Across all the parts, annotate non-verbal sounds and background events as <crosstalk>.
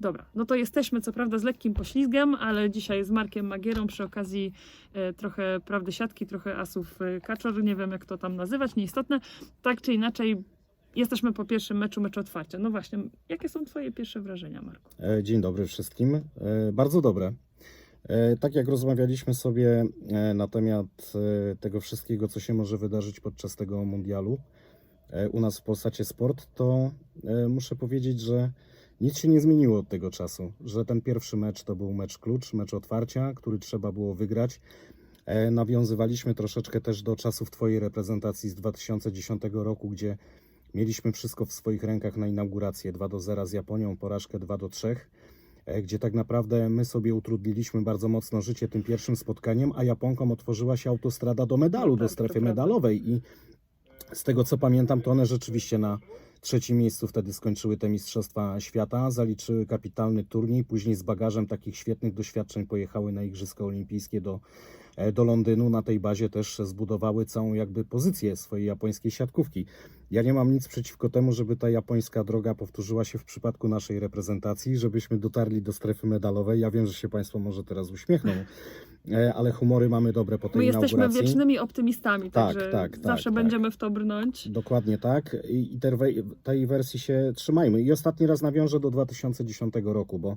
Dobra, no to jesteśmy co prawda z lekkim poślizgiem, ale dzisiaj z Markiem Magierą przy okazji e, trochę prawdy siatki, trochę asów e, kaczor, nie wiem jak to tam nazywać, nieistotne. Tak czy inaczej, jesteśmy po pierwszym meczu, meczu otwarcia. No właśnie, jakie są Twoje pierwsze wrażenia, Marku? E, Dzień dobry wszystkim. Bardzo dobre. Tak jak rozmawialiśmy sobie na temat tego wszystkiego, co się może wydarzyć podczas tego mundialu u nas w Polsacie Sport, to muszę powiedzieć, że nic się nie zmieniło od tego czasu. Że ten pierwszy mecz to był mecz klucz, mecz otwarcia, który trzeba było wygrać. E, Nawiązywaliśmy troszeczkę też do czasów Twojej reprezentacji z 2010 roku, gdzie mieliśmy wszystko w swoich rękach na inaugurację 2 do 0 z Japonią, porażkę 2 do 3 e, gdzie tak naprawdę my sobie utrudniliśmy bardzo mocno życie tym pierwszym spotkaniem, a Japonkom otworzyła się autostrada do medalu, No do tak, strefy medalowej i z tego co pamiętam, to one rzeczywiście na trzecim miejscu wtedy skończyły te Mistrzostwa Świata, zaliczyły kapitalny turniej, później z bagażem takich świetnych doświadczeń pojechały na Igrzyska Olimpijskie do, do Londynu. Na tej bazie też zbudowały całą jakby pozycję swojej japońskiej siatkówki. Ja nie mam nic przeciwko temu, żeby ta japońska droga powtórzyła się w przypadku naszej reprezentacji, żebyśmy dotarli do strefy medalowej. Ja wiem, że się Państwo może teraz uśmiechną, e, ale humory mamy dobre po tej My jesteśmy inauguracji. wiecznymi optymistami, Tak, także tak, tak, zawsze tak. będziemy w to brnąć. Dokładnie tak. I, tej, wersji się trzymajmy. I ostatni raz nawiążę do 2010 roku, bo e,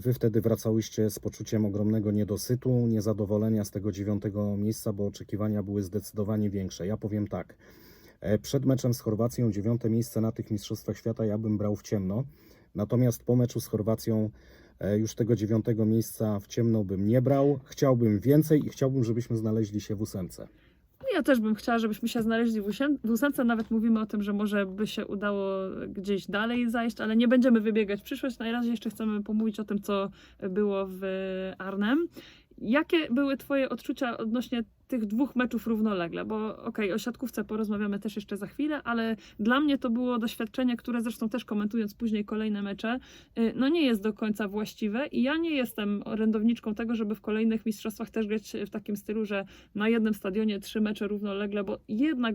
wy wtedy wracałyście z poczuciem ogromnego niedosytu, niezadowolenia z tego dziewiątego miejsca, bo oczekiwania były zdecydowanie większe. Ja powiem tak. e, Przed meczem z Chorwacją dziewiąte miejsce na tych Mistrzostwach Świata ja bym brał w ciemno. Natomiast po meczu z Chorwacją e, już tego dziewiątego miejsca w ciemno bym nie brał. Chciałbym więcej i chciałbym, żebyśmy znaleźli się w ósemce. Ja też bym chciała, żebyśmy się znaleźli w ósiem- w ósemce. Nawet mówimy o tym, że może by się udało gdzieś dalej zajść, ale nie będziemy wybiegać w przyszłość. Na razie jeszcze chcemy pomówić o tym, co było w Arnhem. Jakie były Twoje odczucia odnośnie tych dwóch meczów równolegle? Bo okej, o siatkówce porozmawiamy też jeszcze za chwilę, ale dla mnie to było doświadczenie, które zresztą też komentując później kolejne mecze, y, no nie jest do końca właściwe i ja nie jestem orędowniczką tego, żeby w kolejnych mistrzostwach też grać w takim stylu, że na jednym stadionie trzy mecze równolegle, bo jednak,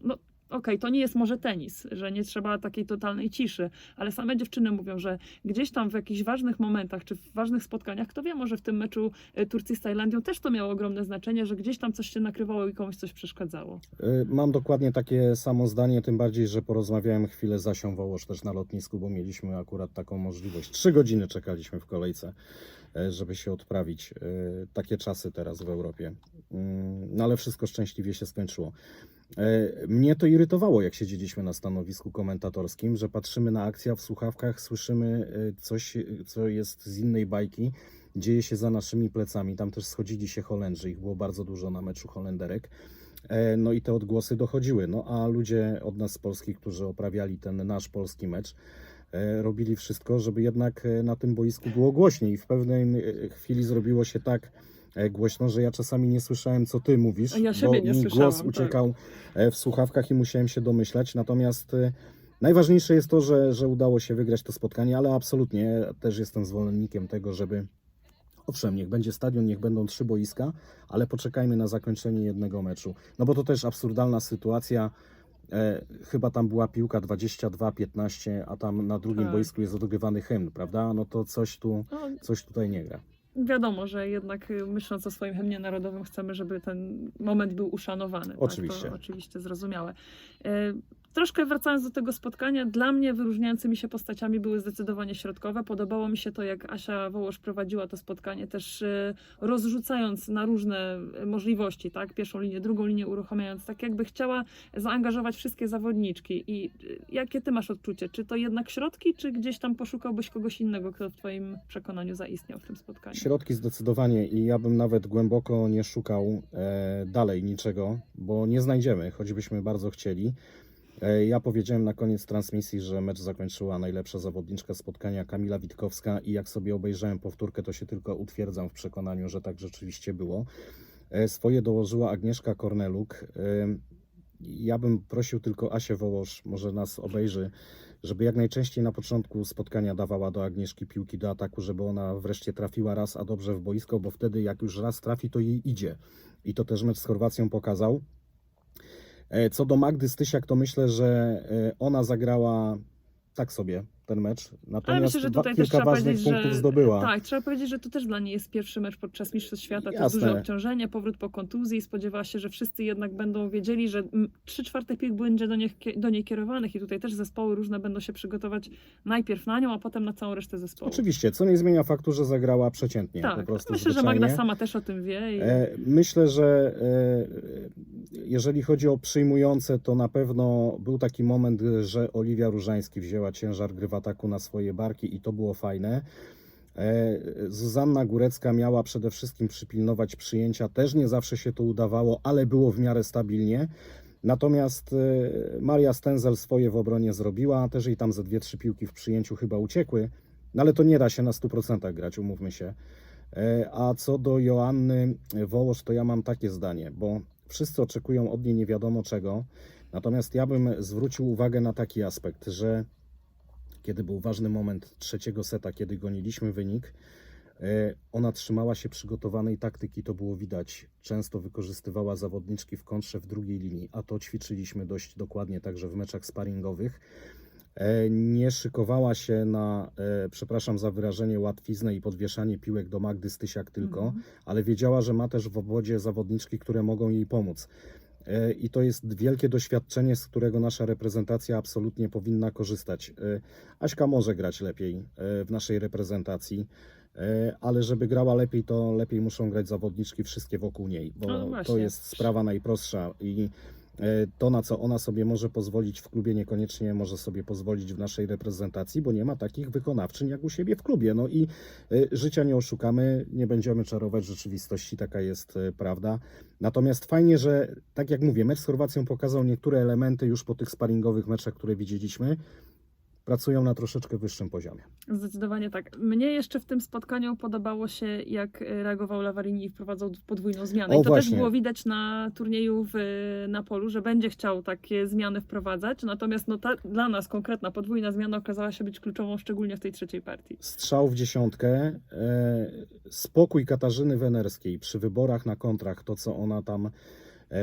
no okej, to nie jest może tenis, że nie trzeba takiej totalnej ciszy, ale same dziewczyny mówią, że gdzieś tam w jakichś ważnych momentach, czy w ważnych spotkaniach, kto wie, może w tym meczu y, Turcji z Tajlandią też to miało ogromne znaczenie, że gdzieś tam coś się nakrywało i komuś coś przeszkadzało. Y, Mam dokładnie takie samo zdanie, tym bardziej, że porozmawiałem chwilę z Asią Wołosz też na lotnisku, bo mieliśmy akurat taką możliwość. Trzy godziny czekaliśmy w kolejce, e, żeby się odprawić. E, Takie czasy teraz w Europie. Mm, No ale wszystko szczęśliwie się skończyło. E, Mnie to irytowało, jak siedzieliśmy na stanowisku komentatorskim, że patrzymy na akcję, a w słuchawkach słyszymy e, coś, e, co jest z innej bajki, dzieje się za naszymi plecami. Tam też schodzili się Holendrzy, ich było bardzo dużo na meczu Holenderek. E, No i te odgłosy dochodziły. No a ludzie od nas z Polski, którzy oprawiali ten nasz polski mecz, e, robili wszystko, żeby jednak e, na tym boisku było głośniej. I w pewnej e, chwili zrobiło się tak e, głośno, że ja czasami nie słyszałem, co ty mówisz, ja bo mi głos tak. uciekał e, w słuchawkach i musiałem się domyślać. Natomiast e, najważniejsze jest to, że, że udało się wygrać to spotkanie, ale absolutnie też jestem zwolennikiem tego, żeby Owszem, niech będzie stadion, niech będą trzy boiska, ale poczekajmy na zakończenie jednego meczu. No bo to też absurdalna sytuacja. E, chyba tam była piłka 22-15, a tam na drugim Tak. boisku jest odgrywany hymn, prawda? No to coś tu, No, coś tutaj nie gra. wiadomo, że jednak y, myśląc o swoim hymnie narodowym, chcemy, żeby ten moment był uszanowany. Oczywiście. Tak? To oczywiście zrozumiałe. E, Troszkę wracając do tego spotkania, dla mnie wyróżniającymi się postaciami były zdecydowanie środkowe. Podobało mi się to, jak Asia Wołosz prowadziła to spotkanie, też e, rozrzucając na różne e, możliwości, tak? Pierwszą linię, drugą linię uruchamiając, tak jakby chciała zaangażować wszystkie zawodniczki. I e, jakie ty masz odczucie? Czy to jednak środki, czy gdzieś tam poszukałbyś kogoś innego, kto w twoim przekonaniu zaistniał w tym spotkaniu? Środki zdecydowanie i ja bym nawet głęboko nie szukał e, dalej niczego, bo nie znajdziemy, choćbyśmy bardzo chcieli. E, ja powiedziałem na koniec transmisji, że mecz zakończyła najlepsza zawodniczka spotkania Kamila Witkowska i jak sobie obejrzałem powtórkę, to się tylko utwierdzam w przekonaniu, że tak rzeczywiście było. E, swoje dołożyła Agnieszka Korneluk. E, ja bym prosił tylko Asię Wołosz, może nas obejrzy, żeby jak najczęściej na początku spotkania dawała do Agnieszki piłki do ataku, żeby ona wreszcie trafiła raz, a dobrze w boisko, bo wtedy jak już raz trafi, to jej idzie. I to też mecz z Chorwacją pokazał. E, Co do Magdy Stysiak, to myślę, że e, ona zagrała tak sobie. Ten mecz. Ale Natomiast myślę, że tutaj też trzeba powiedzieć, punktów że zdobyła. tak, trzeba powiedzieć, że to też dla niej jest pierwszy mecz podczas Mistrzostw Świata, to jest Jasne. duże obciążenie, powrót po kontuzji, spodziewała się, że wszyscy jednak będą wiedzieli, że trzy czwarte piłk będzie do, nich, do niej kierowanych i tutaj też zespoły różne będą się przygotować najpierw na nią, a potem na całą resztę zespołu. Oczywiście, co nie zmienia faktu, że zagrała przeciętnie. po tak, prostu myślę, że zwyczajnie. Magda sama też o tym wie. I... E, Myślę, że e, jeżeli chodzi o przyjmujące, to na pewno był taki moment, że Oliwia Różański wzięła ciężar gry ataku na swoje barki i to było fajne. E, Zuzanna Górecka miała przede wszystkim przypilnować przyjęcia. Też nie zawsze się to udawało, ale było w miarę stabilnie. Natomiast e, Maria Stenzel swoje w obronie zrobiła, też jej tam ze dwie, trzy piłki w przyjęciu chyba uciekły, no ale to nie da się na 100% grać, umówmy się. E, A co do Joanny Wołosz, to ja mam takie zdanie, bo wszyscy oczekują od niej nie wiadomo czego. Natomiast ja bym zwrócił uwagę na taki aspekt, że kiedy był ważny moment trzeciego seta, kiedy goniliśmy wynik, e, ona trzymała się przygotowanej taktyki, to było widać. Często wykorzystywała zawodniczki w kontrze w drugiej linii, a to ćwiczyliśmy dość dokładnie także w meczach sparingowych. E, Nie szykowała się na, e, przepraszam za wyrażenie, łatwiznę i podwieszanie piłek do Magdy Stysiak tylko, Mhm. ale wiedziała, że ma też w obwodzie zawodniczki, które mogą jej pomóc. E, I to jest wielkie doświadczenie, z którego nasza reprezentacja absolutnie powinna korzystać. E, Aśka może grać lepiej e, w naszej reprezentacji, ale żeby grała lepiej, to lepiej muszą grać zawodniczki wszystkie wokół niej, bo No to jest sprawa najprostsza i to, na co ona sobie może pozwolić w klubie, niekoniecznie może sobie pozwolić w naszej reprezentacji, bo nie ma takich wykonawczyń jak u siebie w klubie. No i e, życia nie oszukamy, nie będziemy czarować rzeczywistości, taka jest e, prawda. Natomiast fajnie, że tak jak mówię, mecz z Chorwacją pokazał niektóre elementy już po tych sparingowych meczach, które widzieliśmy, pracują na troszeczkę wyższym poziomie. Zdecydowanie tak. Mnie jeszcze w tym spotkaniu podobało się, jak reagował Lavarini i wprowadzał podwójną zmianę. O, I to właśnie. też było widać na turnieju w Napolu, że będzie chciał takie zmiany wprowadzać. Natomiast no, ta, dla nas konkretna podwójna zmiana okazała się być kluczową, szczególnie w tej trzeciej partii. Strzał w dziesiątkę, e, spokój Katarzyny Wenerskiej przy wyborach na kontrach, to co ona tam e,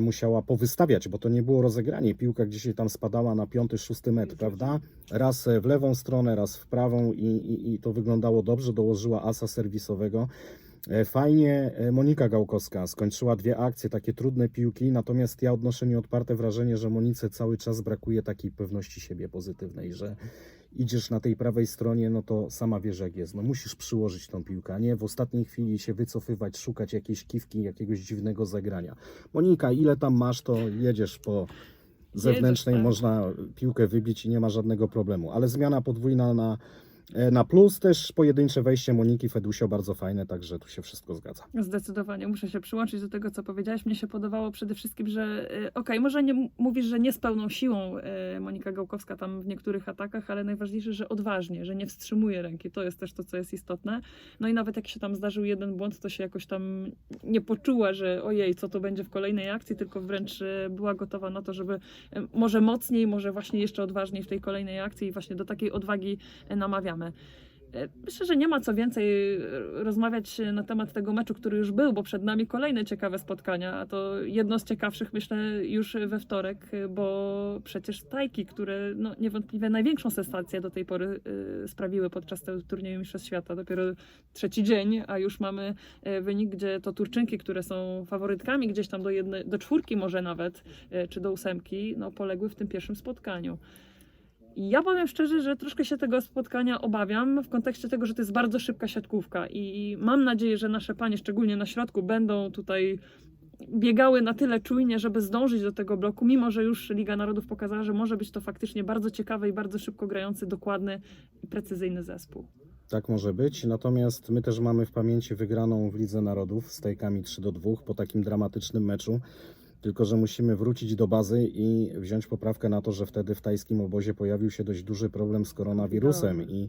musiała powystawiać, bo to nie było rozegranie. Piłka gdzieś tam spadała na piąty, szósty metr, prawda? Raz e, w lewą stronę, raz w prawą i, i, i to wyglądało dobrze. Dołożyła asa serwisowego. E, Fajnie e, Monika Gałkowska skończyła dwie akcje, takie trudne piłki, natomiast ja odnoszę nieodparte wrażenie, że Monice cały czas brakuje takiej pewności siebie pozytywnej, że idziesz na tej prawej stronie, no to sama wiesz jak jest. No musisz przyłożyć tą piłkę, a nie w ostatniej chwili się wycofywać, szukać jakiejś kiwki, jakiegoś dziwnego zagrania. Monika, ile tam masz, to jedziesz po zewnętrznej, tak. można piłkę wybić i nie ma żadnego problemu. Ale zmiana podwójna na, na plus, też pojedyncze wejście Moniki Fedusio bardzo fajne, także tu się wszystko zgadza. Zdecydowanie muszę się przyłączyć do tego, co powiedziałaś. Mnie się podobało przede wszystkim, że e, okej, może nie mówisz, że nie z pełną siłą e, Monika Gałkowska tam w niektórych atakach, ale najważniejsze, że odważnie, że nie wstrzymuje ręki. To jest też to, co jest istotne. No i nawet jak się tam zdarzył jeden błąd, to się jakoś tam nie poczuła, że ojej, co to będzie w kolejnej akcji, tylko wręcz e, była gotowa na to, żeby e, może mocniej, może właśnie jeszcze odważniej w tej kolejnej akcji i właśnie do takiej odwagi e, namawiamy. E, Myślę, że nie ma co więcej e, rozmawiać na temat tego meczu, który już był, bo przed nami kolejne ciekawe spotkania, a to jedno z ciekawszych myślę już we wtorek, e, bo przecież stajki, które no, niewątpliwie największą sensację do tej pory sprawiły podczas tego turnieju Mistrzostw Świata, dopiero trzeci dzień, a już mamy wynik, gdzie to Turczynki, które są faworytkami gdzieś tam do, do czwórki może nawet, czy do ósemki, no, poległy w tym pierwszym spotkaniu. Ja powiem szczerze, że troszkę się tego spotkania obawiam w kontekście tego, że to jest bardzo szybka siatkówka i mam nadzieję, że nasze panie, szczególnie na środku, będą tutaj biegały na tyle czujnie, żeby zdążyć do tego bloku, mimo że już Liga Narodów pokazała, że może być to faktycznie bardzo ciekawy i bardzo szybko grający, dokładny i precyzyjny zespół. Tak może być, natomiast my też mamy w pamięci wygraną w Lidze Narodów z tajkami 3 do 2 po takim dramatycznym meczu. Tylko, że musimy wrócić do bazy i wziąć poprawkę na to, że wtedy w tajskim obozie pojawił się dość duży problem z koronawirusem i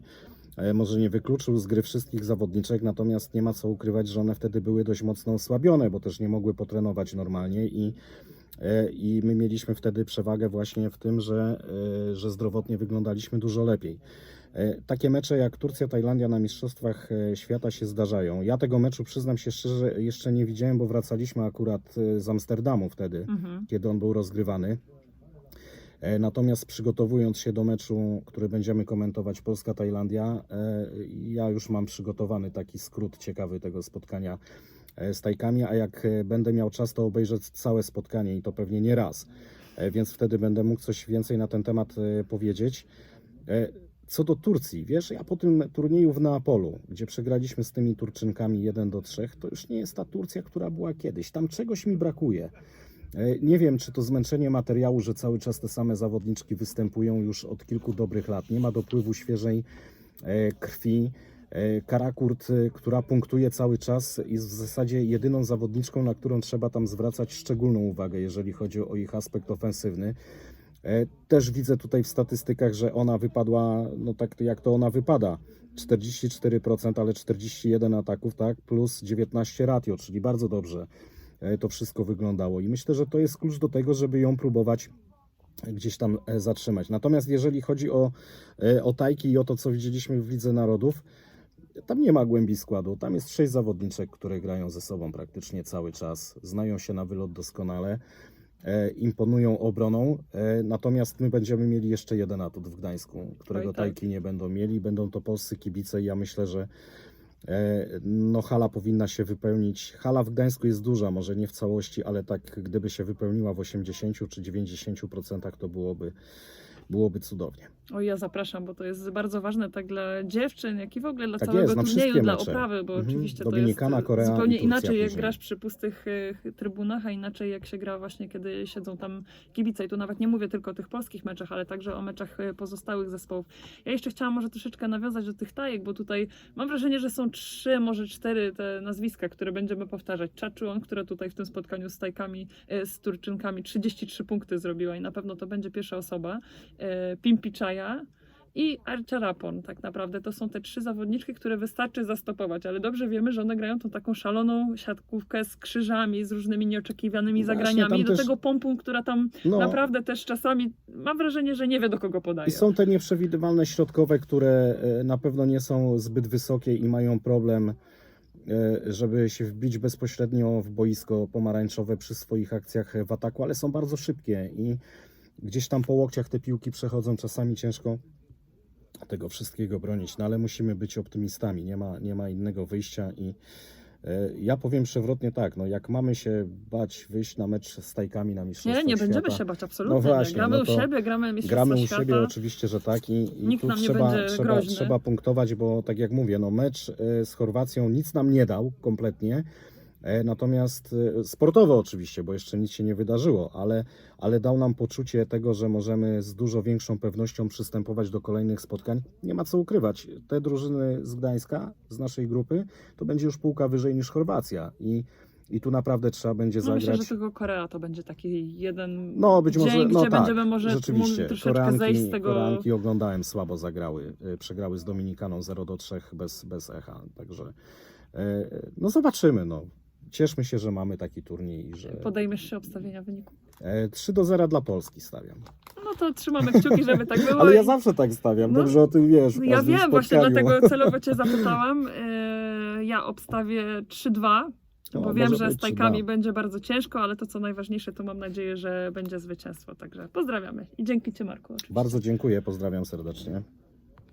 e, może nie wykluczył z gry wszystkich zawodniczek, natomiast nie ma co ukrywać, że one wtedy były dość mocno osłabione, bo też nie mogły potrenować normalnie i e, i my mieliśmy wtedy przewagę właśnie w tym, że, e, że zdrowotnie wyglądaliśmy dużo lepiej. E, Takie mecze jak Turcja, Tajlandia na Mistrzostwach e, Świata się zdarzają. Ja tego meczu, przyznam się szczerze, jeszcze nie widziałem, bo wracaliśmy akurat e, z Amsterdamu wtedy, Mhm. kiedy on był rozgrywany. Natomiast przygotowując się do meczu, który będziemy komentować Polska-Tajlandia, ja już mam przygotowany taki skrót ciekawy tego spotkania z Tajkami, a jak będę miał czas, to obejrzę całe spotkanie i to pewnie nie raz, więc wtedy będę mógł coś więcej na ten temat powiedzieć. Co do Turcji, wiesz, ja po tym turnieju w Neapolu, gdzie przegraliśmy z tymi Turczynkami 1 do 3, to już nie jest ta Turcja, która była kiedyś. Tam czegoś mi brakuje. E, Nie wiem, czy to zmęczenie materiału, że cały czas te same zawodniczki występują już od kilku dobrych lat. Nie ma dopływu świeżej e, krwi. E, Karakurt, która punktuje cały czas, jest w zasadzie jedyną zawodniczką, na którą trzeba tam zwracać szczególną uwagę, jeżeli chodzi o ich aspekt ofensywny. E, Też widzę tutaj w statystykach, że ona wypadła, no tak jak to ona wypada. 44%, ale 41 ataków, tak, plus 19 ratio, czyli bardzo dobrze e, to wszystko wyglądało. I myślę, że to jest klucz do tego, żeby ją próbować gdzieś tam e, zatrzymać. Natomiast jeżeli chodzi o, o tajki i o to, co widzieliśmy w Lidze Narodów, tam nie ma głębi składu. Tam jest sześć zawodniczek, które grają ze sobą praktycznie cały czas, znają się na wylot doskonale, imponują obroną. E, natomiast my będziemy mieli jeszcze jeden atut w Gdańsku, którego tak. tajki nie będą mieli. Będą to polscy kibice i ja myślę, że e, no hala powinna się wypełnić. Hala w Gdańsku jest duża, może nie w całości, ale tak gdyby się wypełniła w 80 czy 90% to byłoby, byłoby cudownie. O, ja zapraszam, bo to jest bardzo ważne tak dla dziewczyn, jak i w ogóle dla Tak całego jest, na turnieju, dla mecze. oprawy, bo Mhm. oczywiście to jest Korea zupełnie inaczej, jak później. grasz przy pustych e, trybunach, a inaczej jak się gra właśnie, kiedy siedzą tam kibice. I tu nawet nie mówię tylko o tych polskich meczach, ale także o meczach e, pozostałych zespołów. Ja jeszcze chciałam może troszeczkę nawiązać do tych tajek, bo tutaj mam wrażenie, że są trzy, może cztery te nazwiska, które będziemy powtarzać. Czaczuon, która tutaj w tym spotkaniu z tajkami, e, z Turczynkami 33 punkty zrobiła i na pewno to będzie pierwsza osoba. E, Pimpiczaja, i Archerapon tak naprawdę. To są te trzy zawodniczki, które wystarczy zastopować, ale dobrze wiemy, że one grają tą taką szaloną siatkówkę z krzyżami, z różnymi nieoczekiwanymi Właśnie, zagraniami. do też- tego pompą, która tam No, naprawdę też czasami mam wrażenie, że nie wie do kogo podaje. I są te nieprzewidywalne środkowe, które e, na pewno nie są zbyt wysokie i mają problem, e, żeby się wbić bezpośrednio w boisko pomarańczowe przy swoich akcjach w ataku, ale są bardzo szybkie i gdzieś tam po łokciach te piłki przechodzą, czasami ciężko tego wszystkiego bronić, no ale musimy być optymistami, nie ma, nie ma innego wyjścia i e, ja powiem przewrotnie tak, no jak mamy się bać wyjść na mecz z tajkami na Mistrzostwa Nie, nie będziemy Świata, się bać, absolutnie. No właśnie, nie. Gramy no u siebie, gramy Mistrzostwa Gramy u Świata. siebie, oczywiście, że tak. I, i Nikt tu nam nie trzeba, będzie trzeba, groźny. trzeba punktować, bo tak jak mówię, no mecz e, z Chorwacją nic nam nie dał kompletnie. E, Natomiast e, sportowo oczywiście, bo jeszcze nic się nie wydarzyło, ale, ale dał nam poczucie tego, że możemy z dużo większą pewnością przystępować do kolejnych spotkań. Nie ma co ukrywać. Te drużyny z Gdańska, z naszej grupy, to będzie już półka wyżej niż Chorwacja. I, i tu naprawdę trzeba będzie No zagrać. myślę, że tylko Korea to będzie taki jeden No, być dzień, może, no gdzie tak, będziemy może rzeczywiście. troszeczkę Koreanki, zejść z tego... Koreanki oglądałem, słabo zagrały. y, Przegrały z Dominikaną 0 do 3 bez, bez echa, także e, no zobaczymy, no. Cieszmy się, że mamy taki turniej i że Podejmiesz się obstawienia wyniku. e, 3 do 0 dla Polski stawiam. No to trzymamy kciuki, żeby tak było. Ale ja i- zawsze tak stawiam, No, dobrze o tym wiesz. w ja każdym wiem, właśnie spotkaniu. dlatego <laughs> celowo Cię zapytałam. E, Ja obstawię 3-2, No, bo wiem, może że z być tajkami 3-2. będzie bardzo ciężko, ale to co najważniejsze, to mam nadzieję, że będzie zwycięstwo. Także pozdrawiamy i dzięki Ci Marku. Oczywiście. Bardzo dziękuję, pozdrawiam serdecznie.